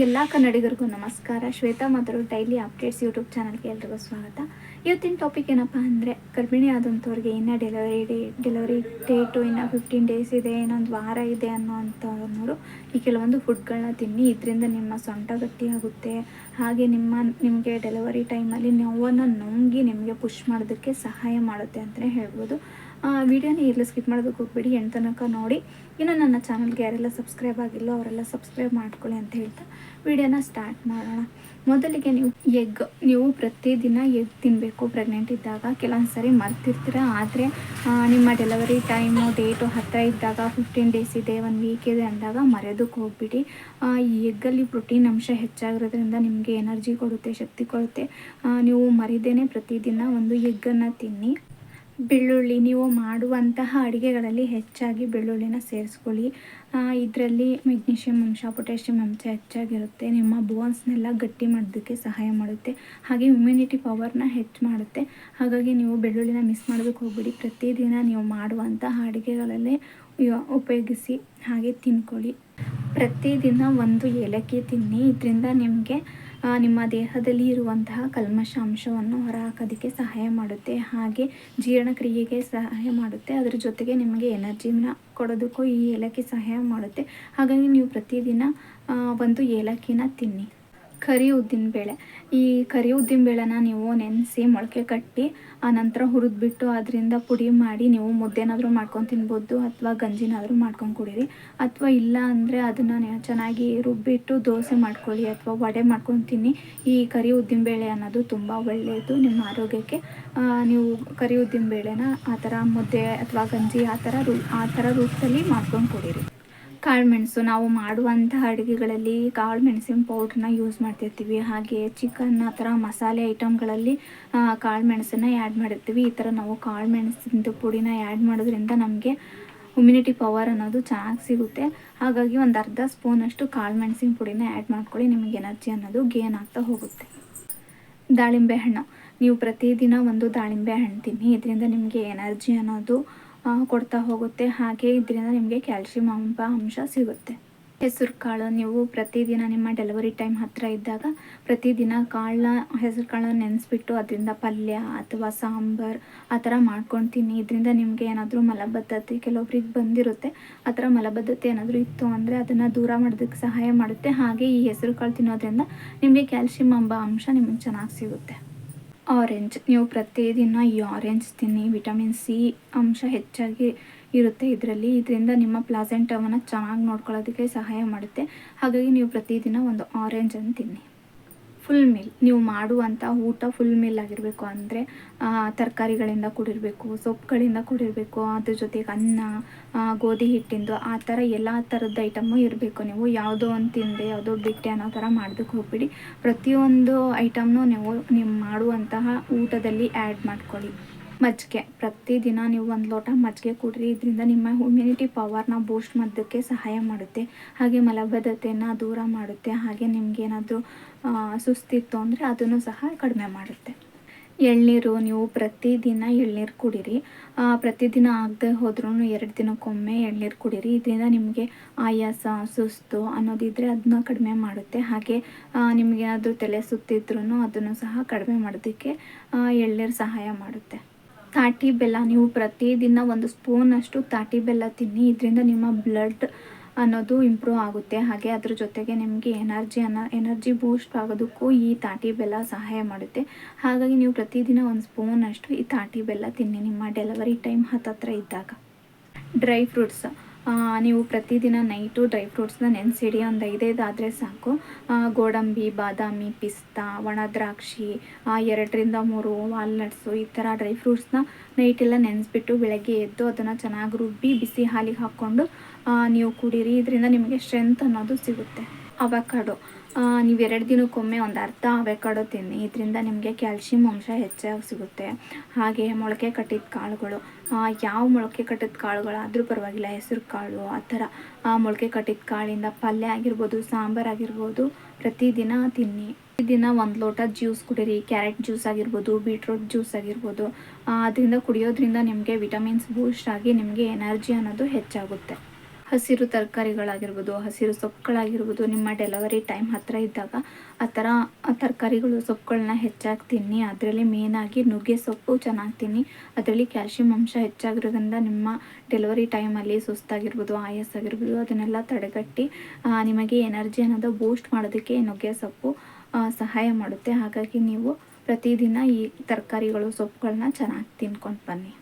ಎಲ್ಲ ಕನ್ನಡಿಗರಿಗೂ ನಮಸ್ಕಾರ. ಶ್ವೇತಾ ಮಾತಾಡೋ ಡೈಲಿ ಅಪ್ಡೇಟ್ಸ್ ಯೂಟ್ಯೂಬ್ ಚಾನಲ್ಗೆ ಎಲ್ರಿಗೂ ಸ್ವಾಗತ. ಇವತ್ತಿನ ಟಾಪಿಕ್ ಏನಪ್ಪ ಅಂದರೆ ಗರ್ಭಿಣಿ ಆದಂಥವ್ರಿಗೆ ಇನ್ನೂ ಡೆಲಿವರಿ ಡೇ ಡೆಲಿವರಿ ಡೇಟು ಇನ್ನೂ ಫಿಫ್ಟೀನ್ ಡೇಸ್ ಇದೆ, ಇನ್ನೊಂದು ವಾರ ಇದೆ ಅನ್ನೋ ಅಂಥವ್ರು ಈ ಕೆಲವೊಂದು ಫುಡ್ಗಳನ್ನ ತಿನ್ನಿ. ಇದರಿಂದ ನಿಮ್ಮ ಸೊಂಟ ಗಟ್ಟಿಯಾಗುತ್ತೆ ಹಾಗೆ ನಿಮ್ಮ, ನಿಮಗೆ ಡೆಲಿವರಿ ಟೈಮಲ್ಲಿ ನೋವನ್ನು ನುಂಗಿ ನಿಮಗೆ ಪುಷ್ ಮಾಡೋದಕ್ಕೆ ಸಹಾಯ ಮಾಡುತ್ತೆ ಅಂತಲೇ ಹೇಳ್ಬೋದು. ವಿಡಿಯೋನ ಇರಲಿ, ಸ್ಕಿಪ್ ಮಾಡೋದಕ್ಕೆ ಹೋಗ್ಬೇಡಿ, ಎಂಡ್ ತನಕ ನೋಡಿ. ಇನ್ನು ನನ್ನ ಚಾನಲ್ಗೆ ಯಾರೆಲ್ಲ ಸಬ್ಸ್ಕ್ರೈಬ್ ಆಗಿಲ್ಲ ಅವರೆಲ್ಲ ಸಬ್ಸ್ಕ್ರೈಬ್ ಮಾಡ್ಕೊಳ್ಳಿ ಅಂತ ಹೇಳ್ತಾ ವಿಡಿಯೋನ ಸ್ಟಾರ್ಟ್ ಮಾಡೋಣ. ಮೊದಲಿಗೆ ನೀವು ಎಗ್, ನೀವು ಪ್ರತಿದಿನ ಎಗ್ ತಿನ್ನಬೇಕು ಪ್ರೆಗ್ನೆಂಟ್ ಇದ್ದಾಗ ಕೆಲವೊಂದು ಸರಿ ಮರ್ತಿರ್ತೀರ. ಆದರೆ ನಿಮ್ಮ ಡೆಲಿವರಿ ಟೈಮು ಡೇಟು ಹತ್ತಿರ ಇದ್ದಾಗ ಫಿಫ್ಟೀನ್ ಡೇಸ್ ಇದೆ ಒನ್ ವೀಕ್ ಇದೆ ಅಂದಾಗ ಮರೆಯೋದಕ್ಕೆ ಹೋಗ್ಬಿಡಿ. ಈ ಎಗ್ಗಲ್ಲಿ ಪ್ರೋಟೀನ್ ಅಂಶ ಹೆಚ್ಚಾಗಿರೋದ್ರಿಂದ ನಿಮಗೆ ಎನರ್ಜಿ ಕೊಡುತ್ತೆ, ಶಕ್ತಿ ಕೊಡುತ್ತೆ. ನೀವು ಮರಿದೇನೆ ಪ್ರತಿದಿನ ಒಂದು ಎಗ್ಗನ್ನು ತಿನ್ನಿ. ಬೆಳ್ಳುಳ್ಳಿ, ನೀವು ಮಾಡುವಂತಹ ಅಡುಗೆಗಳಲ್ಲಿ ಹೆಚ್ಚಾಗಿ ಬೆಳ್ಳುಳ್ಳಿನ ಸೇರಿಸ್ಕೊಳ್ಳಿ. ಇದರಲ್ಲಿ ಮೆಗ್ನೀಷಿಯಮ್ ಅಂಶ ಪೊಟ್ಯಾಷಿಯಮ್ ಅಂಶ ಹೆಚ್ಚಾಗಿರುತ್ತೆ. ನಿಮ್ಮ ಬೋನ್ಸ್ನೆಲ್ಲ ಗಟ್ಟಿ ಮಾಡೋದಕ್ಕೆ ಸಹಾಯ ಮಾಡುತ್ತೆ. ಹಾಗೆ ಇಮ್ಯುನಿಟಿ ಪವರ್ನ ಹೆಚ್ಚು ಮಾಡುತ್ತೆ. ಹಾಗಾಗಿ ನೀವು ಬೆಳ್ಳುಳ್ಳಿನ ಮಿಸ್ ಮಾಡೋದಕ್ಕೆ ಹೋಗ್ಬಿಡಿ. ಪ್ರತಿದಿನ ನೀವು ಮಾಡುವಂತಹ ಅಡುಗೆಗಳಲ್ಲೇ ಉಪಯೋಗಿಸಿ, ಹಾಗೆ ತಿನ್ಕೊಳ್ಳಿ. ಪ್ರತಿದಿನ ಒಂದು ಏಲಕ್ಕಿ ತಿನ್ನಿ. ಇದರಿಂದ ನಿಮಗೆ ನಿಮ್ಮ ದೇಹದಲ್ಲಿ ಇರುವಂತಹ ಕಲ್ಮಶ ಅಂಶವನ್ನು ಹೊರಹಾಕೋದಕ್ಕೆ ಸಹಾಯ ಮಾಡುತ್ತೆ. ಹಾಗೆ ಜೀರ್ಣಕ್ರಿಯೆಗೆ ಸಹಾಯ ಮಾಡುತ್ತೆ. ಅದರ ಜೊತೆಗೆ ನಿಮಗೆ ಎನರ್ಜಿನ ಕೊಡೋದಕ್ಕೂ ಈ ಏಲಕ್ಕಿ ಸಹಾಯ ಮಾಡುತ್ತೆ. ಹಾಗಾಗಿ ನೀವು ಪ್ರತಿದಿನ ಒಂದು ಏಲಕ್ಕಿನ ತಿನ್ನಿ. ಕರಿ ಬೇಳೆ. ಈ ಕರಿ ಬೇಳೆನ ನೀವು ನೆನೆಸಿ ಮೊಳಕೆ ಕಟ್ಟಿ, ಆ ನಂತರ ಹುರಿದ್ಬಿಟ್ಟು ಅದರಿಂದ ಪುಡಿ ಮಾಡಿ ನೀವು ಮುದ್ದೆನಾದರೂ ಮಾಡ್ಕೊಂಡು ತಿನ್ಬೋದು ಅಥವಾ ಗಂಜಿನಾದರೂ ಮಾಡ್ಕೊಂಡು ಕುಡೀರಿ. ಅಥವಾ ಇಲ್ಲ ಅಂದರೆ ಅದನ್ನು ಚೆನ್ನಾಗಿ ರುಬ್ಬಿಟ್ಟು ದೋಸೆ ಮಾಡ್ಕೊಳ್ಳಿ ಅಥವಾ ವಡೆ ಮಾಡ್ಕೊಂಡು ತಿನ್ನಿ. ಈ ಕರಿ ಬೇಳೆ ಅನ್ನೋದು ತುಂಬ ಒಳ್ಳೆಯದು ನಿಮ್ಮ ಆರೋಗ್ಯಕ್ಕೆ. ನೀವು ಕರಿ ಬೇಳೆನ ಆ ಥರ ಮುದ್ದೆ ಅಥವಾ ಗಂಜಿ ಆ ಥರ ರೂ, ಆ ಥರ ರೂಪದಲ್ಲಿ ಮಾಡ್ಕೊಂಡು ಕುಡೀರಿ. ಕಾಳುಮೆಣಸು ನಾವು ಮಾಡುವಂಥ ಅಡುಗೆಗಳಲ್ಲಿ ಕಾಳುಮೆಣಸಿನ ಪೌಡ್ರನ್ನ ಯೂಸ್ ಮಾಡ್ತಿರ್ತೀವಿ. ಹಾಗೆ ಚಿಕನ್ ಆ ಥರ ಮಸಾಲೆ ಐಟಮ್ಗಳಲ್ಲಿ ಕಾಳುಮೆಣಸನ್ನ ಆ್ಯಡ್ ಮಾಡಿರ್ತೀವಿ. ಈ ಥರ ನಾವು ಕಾಳು ಮೆಣಸಿನ ಪುಡಿನ ಆ್ಯಡ್ ಮಾಡೋದ್ರಿಂದ ನಮಗೆ ಇಮ್ಯುನಿಟಿ ಪವರ್ ಅನ್ನೋದು ಚೆನ್ನಾಗಿ ಸಿಗುತ್ತೆ. ಹಾಗಾಗಿ ಒಂದು ಅರ್ಧ ಸ್ಪೂನಷ್ಟು ಕಾಳು ಮೆಣಸಿನ ಪುಡಿನ ಆ್ಯಡ್ ಮಾಡ್ಕೊಳ್ಳಿ, ನಿಮಗೆ ಎನರ್ಜಿ ಅನ್ನೋದು ಗೇನ್ ಆಗ್ತಾ ಹೋಗುತ್ತೆ. ದಾಳಿಂಬೆ ಹಣ್ಣು. ನೀವು ಪ್ರತಿದಿನ ಒಂದು ದಾಳಿಂಬೆ ಹಣ್ಣು ತಿನ್ನಿ. ಇದರಿಂದ ನಿಮಗೆ ಎನರ್ಜಿ ಅನ್ನೋದು ಕೊಡ್ತಾ ಹೋಗುತ್ತೆ. ಹಾಗೆ ಇದರಿಂದ ನಿಮಗೆ ಕ್ಯಾಲ್ಶಿಯಂ ಅಂಬ ಅಂಶ ಸಿಗುತ್ತೆ. ಹೆಸರು ಕಾಳು, ನೀವು ಪ್ರತಿದಿನ ನಿಮ್ಮ ಡೆಲಿವರಿ ಟೈಮ್ ಹತ್ತಿರ ಇದ್ದಾಗ ಪ್ರತಿದಿನ ಕಾಳನ್ನ, ಹೆಸರು ಕಾಳನ್ನ ನೆನೆಸ್ಬಿಟ್ಟು ಅದರಿಂದ ಪಲ್ಯ ಅಥವಾ ಸಾಂಬಾರು ಆ ಥರ ಮಾಡ್ಕೊಳ್ತೀನಿ. ಇದರಿಂದ ನಿಮಗೆ ಏನಾದರೂ ಮಲಬದ್ಧತೆ ಕೆಲವೊಬ್ರಿಗೆ ಬಂದಿರುತ್ತೆ, ಆ ಥರ ಮಲಬದ್ಧತೆ ಏನಾದರೂ ಇತ್ತು ಅಂದರೆ ಅದನ್ನು ದೂರ ಮಾಡೋದಕ್ಕೆ ಸಹಾಯ ಮಾಡುತ್ತೆ. ಹಾಗೆ ಈ ಹೆಸರು ಕಾಳು ತಿನ್ನೋದ್ರಿಂದ ನಿಮಗೆ ಕ್ಯಾಲ್ಶಿಯಂ ಎಂಬ ಅಂಶ ನಿಮಗೆ ಚೆನ್ನಾಗಿ ಸಿಗುತ್ತೆ. ಆರೆಂಜ್. ನೀವು ಪ್ರತಿದಿನ ಈ ಆರೆಂಜ್ ತಿನ್ನಿ. ವಿಟಮಿನ್ ಸಿ ಅಂಶ ಹೆಚ್ಚಾಗಿ ಇರುತ್ತೆ ಇದರಲ್ಲಿ. ಇದರಿಂದ ನಿಮ್ಮ ಪ್ಲಾಸೆಂಟವನ್ನು ಚೆನ್ನಾಗಿ ನೋಡ್ಕೊಳ್ಳೋದಕ್ಕೆ ಸಹಾಯ ಮಾಡುತ್ತೆ. ಹಾಗಾಗಿ ನೀವು ಪ್ರತಿದಿನ ಒಂದು ಆರೆಂಜನ್ನು ತಿನ್ನಿ. ಫುಲ್ ಮೀಲ್ ನೀವು ಮಾಡುವಂಥ ಊಟ ಫುಲ್ ಮೀಲ್ ಆಗಿರಬೇಕು ಅಂದರೆ ತರಕಾರಿಗಳಿಂದ ಕೂಡಿರಬೇಕು ಸೊಪ್ಪುಗಳಿಂದ ಕೂಡಿರಬೇಕು, ಅದ್ರ ಜೊತೆಗೆ ಅನ್ನ ಗೋಧಿ ಹಿಟ್ಟಿಂದು, ಆ ಥರ ಎಲ್ಲ ಥರದ ಐಟಮು ಇರಬೇಕು ನೀವು. ಯಾವುದೋ ಒಂದು ತಿಂದೆ ಯಾವುದೋ ಬಿಟ್ಟೆ ಅನ್ನೋ ಥರ ಮಾಡೋದಕ್ಕೆ ಹೋಗ್ಬಿಡಿ ಪ್ರತಿಯೊಂದು ಐಟಮ್ನು ನೀವು ನಿಮ್ಮ ಮಾಡುವಂತಹ ಊಟದಲ್ಲಿ ಆ್ಯಡ್ ಮಾಡ್ಕೊಳ್ಳಿ. ಮಜ್ಜಿಗೆ. ಪ್ರತಿದಿನ ನೀವು ಒಂದು ಲೋಟ ಮಜ್ಜಿಗೆ ಕುಡ್ರಿ. ಇದರಿಂದ ನಿಮ್ಮ ಇಮ್ಯುನಿಟಿ ಪವರ್ನ ಬೂಸ್ಟ್ ಮಾಡೋದಕ್ಕೆ ಸಹಾಯ ಮಾಡುತ್ತೆ. ಹಾಗೆ ಮಲಬದ್ಧತೆಯನ್ನು ದೂರ ಮಾಡುತ್ತೆ. ಹಾಗೆ ನಿಮಗೇನಾದರೂ ಸುಸ್ತಿತ್ತು ಅಂದರೆ ಅದನ್ನು ಸಹ ಕಡಿಮೆ ಮಾಡುತ್ತೆ. ಎಳ್ನೀರು, ನೀವು ಪ್ರತಿದಿನ ಎಳ್ನೀರು ಕುಡೀರಿ. ಪ್ರತಿದಿನ ಆಗದೆ ಹೋದ್ರೂ ಎರಡು ದಿನಕ್ಕೊಮ್ಮೆ ಎಳ್ನೀರು ಕುಡೀರಿ. ಇದರಿಂದ ನಿಮಗೆ ಆಯಾಸ, ಸುಸ್ತು ಅನ್ನೋದಿದ್ರೆ ಅದನ್ನ ಕಡಿಮೆ ಮಾಡುತ್ತೆ. ಹಾಗೆ ನಿಮಗೇನಾದರೂ ತಲೆ ಸುತ್ತಿದ್ರೂ ಅದನ್ನು ಸಹ ಕಡಿಮೆ ಮಾಡೋದಕ್ಕೆ ಎಳ್ನೀರು ಸಹಾಯ ಮಾಡುತ್ತೆ. ತಾಟಿ ಬೆಲ್ಲ, ನೀವು ಪ್ರತಿದಿನ ಒಂದು ಸ್ಪೂನಷ್ಟು ತಾಟಿ ಬೆಲ್ಲ ತಿನ್ನಿ, ಇದರಿಂದ ನಿಮ್ಮ ಬ್ಲಡ್ ಅನ್ನೋದು ಇಂಪ್ರೂವ್ ಆಗುತ್ತೆ. ಹಾಗೆ ಅದ್ರ ಜೊತೆಗೆ ನಿಮಗೆ ಎನರ್ಜಿ ಅನ್ನ ಎನರ್ಜಿ ಬೂಸ್ಟ್ ಆಗೋದಕ್ಕೂ ಈ ತಾಟಿ ಬೆಲ್ಲ ಸಹಾಯ ಮಾಡುತ್ತೆ. ಹಾಗಾಗಿ ನೀವು ಪ್ರತಿದಿನ ಒಂದು ಸ್ಪೂನಷ್ಟು ಈ ತಾಟಿ ಬೆಲ್ಲ ತಿನ್ನಿ ನಿಮ್ಮ ಡೆಲಿವರಿ ಟೈಮ್ ಹತ್ತತ್ರ ಇದ್ದಾಗ. ಡ್ರೈ ಫ್ರೂಟ್ಸ್ ನೀವು ಪ್ರತಿದಿನ ನೈಟು ಡ್ರೈ ಫ್ರೂಟ್ಸ್ನ ನೆನೆಸಿಡಿ, ಒಂದು ಐದೈದಾದರೆ ಸಾಕು. ಗೋಡಂಬಿ, ಬಾದಾಮಿ, ಪಿಸ್ತಾ, ಒಣ ದ್ರಾಕ್ಷಿ ಎರಡರಿಂದ ಮೂರು ವಾಲ್ನಟ್ಸು, ಈ ಥರ ಡ್ರೈ ಫ್ರೂಟ್ಸ್ನ ನೈಟೆಲ್ಲ ನೆನೆಸ್ಬಿಟ್ಟು ಬೆಳಗ್ಗೆ ಎದ್ದು ಅದನ್ನು ಚೆನ್ನಾಗಿ ರುಬ್ಬಿ ಬಿಸಿ ಹಾಲಿಗೆ ಹಾಕ್ಕೊಂಡು ನೀವು ಕುಡೀರಿ. ಇದರಿಂದ ನಿಮಗೆ ಸ್ಟ್ರೆಂತ್ ಅನ್ನೋದು ಸಿಗುತ್ತೆ. ಅವಕಾಡು. ನೀವು ಎರಡು ದಿನಕ್ಕೊಮ್ಮೆ ಒಂದು ಅರ್ಧ ಅವೆಕಾಡೋ ತಿನ್ನಿ. ಇದರಿಂದ ನಿಮಗೆ ಕ್ಯಾಲ್ಶಿಯಂ ಅಂಶ ಹೆಚ್ಚಾಗಿ ಸಿಗುತ್ತೆ. ಹಾಗೆ ಮೊಳಕೆ ಕಟ್ಟಿದ ಕಾಳುಗಳು ಯಾವ ಮೊಳಕೆ ಕಟ್ಟಿದ ಕಾಳುಗಳಾದರೂ ಪರವಾಗಿಲ್ಲ. ಹೆಸರು ಕಾಳು, ಆ ಥರ. ಮೊಳಕೆ ಕಟ್ಟಿದ ಕಾಳಿಂದ ಪಲ್ಯ ಆಗಿರ್ಬೋದು, ಸಾಂಬಾರು ಆಗಿರ್ಬೋದು, ಪ್ರತಿದಿನ ತಿನ್ನಿ. ಪ್ರತಿದಿನ ಒಂದು ಲೋಟ ಜ್ಯೂಸ್ ಕುಡೀರಿ. ಕ್ಯಾರೆಟ್ ಜ್ಯೂಸ್ ಆಗಿರ್ಬೋದು, ಬೀಟ್ರೂಟ್ ಜ್ಯೂಸ್ ಆಗಿರ್ಬೋದು. ಅದರಿಂದ ಕುಡಿಯೋದ್ರಿಂದ ನಿಮಗೆ ವಿಟಮಿನ್ಸ್ ಬೂಸ್ಟ್ ಆಗಿ ನಿಮಗೆ ಎನರ್ಜಿ ಅನ್ನೋದು ಹೆಚ್ಚಾಗುತ್ತೆ. ಹಸಿರು ತರಕಾರಿಗಳಾಗಿರ್ಬೋದು, ಹಸಿರು ಸೊಪ್ಪುಗಳಾಗಿರ್ಬೋದು, ನಿಮ್ಮ ಡೆಲಿವರಿ ಟೈಮ್ ಹತ್ತಿರ ಇದ್ದಾಗ ಆ ಥರ ತರಕಾರಿಗಳು, ಸೊಪ್ಪುಗಳನ್ನ ಹೆಚ್ಚಾಗಿ ತಿನ್ನಿ. ಅದರಲ್ಲಿ ಮೇನಾಗಿ ನುಗ್ಗೆ ಸೊಪ್ಪು ಚೆನ್ನಾಗಿ ತಿನ್ನಿ. ಅದರಲ್ಲಿ ಕ್ಯಾಲ್ಶಿಯಂ ಅಂಶ ಹೆಚ್ಚಾಗಿರೋದ್ರಿಂದ ನಿಮ್ಮ ಡೆಲಿವರಿ ಟೈಮಲ್ಲಿ ಸುಸ್ತಾಗಿರ್ಬೋದು ಆಯಾಸ ಆಗಿರ್ಬೋದು ಅದನ್ನೆಲ್ಲ ತಡೆಗಟ್ಟಿ ನಿಮಗೆ ಎನರ್ಜಿ ಅನ್ನೋದು ಬೂಸ್ಟ್ ಮಾಡೋದಕ್ಕೆ ನುಗ್ಗೆ ಸೊಪ್ಪು ಸಹಾಯ ಮಾಡುತ್ತೆ. ಹಾಗಾಗಿ ನೀವು ಪ್ರತಿದಿನ ಈ ತರಕಾರಿಗಳು, ಸೊಪ್ಪುಗಳನ್ನ ಚೆನ್ನಾಗಿ ತಿನ್ಕೊಂಡು ಬನ್ನಿ.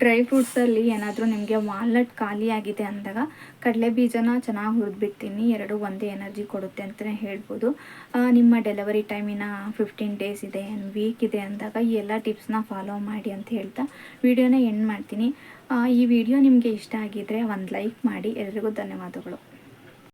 ಡ್ರೈ ಫ್ರೂಟ್ಸಲ್ಲಿ ಏನಾದರೂ ನಿಮಗೆ ವಾಲ್ನಟ್ ಖಾಲಿಯಾಗಿದೆ ಅಂದಾಗ ಕಡಲೆ ಬೀಜನ ಚೆನ್ನಾಗಿ ಹುರಿದ್ಬಿಡ್ತೀನಿ. ಎರಡು ಒಂದೇ ಎನರ್ಜಿ ಕೊಡುತ್ತೆ ಅಂತಲೇ ಹೇಳ್ಬೋದು. ನಿಮ್ಮ ಡೆಲಿವರಿ ಟೈಮಿನ ಫಿಫ್ಟೀನ್ ಡೇಸ್ ಇದೆ ವೀಕ್ ಇದೆ ಅಂದಾಗ ಈ ಎಲ್ಲ ಟಿಪ್ಸ್ನ ಫಾಲೋ ಮಾಡಿ ಅಂತ ಹೇಳ್ತಾ ವಿಡಿಯೋನ ಎಂಡ್ ಮಾಡ್ತೀನಿ. ಈ ವಿಡಿಯೋ ನಿಮಗೆ ಇಷ್ಟ ಆಗಿದ್ದರೆ ಒಂದು ಲೈಕ್ ಮಾಡಿ. ಎಲ್ರಿಗೂ ಧನ್ಯವಾದಗಳು.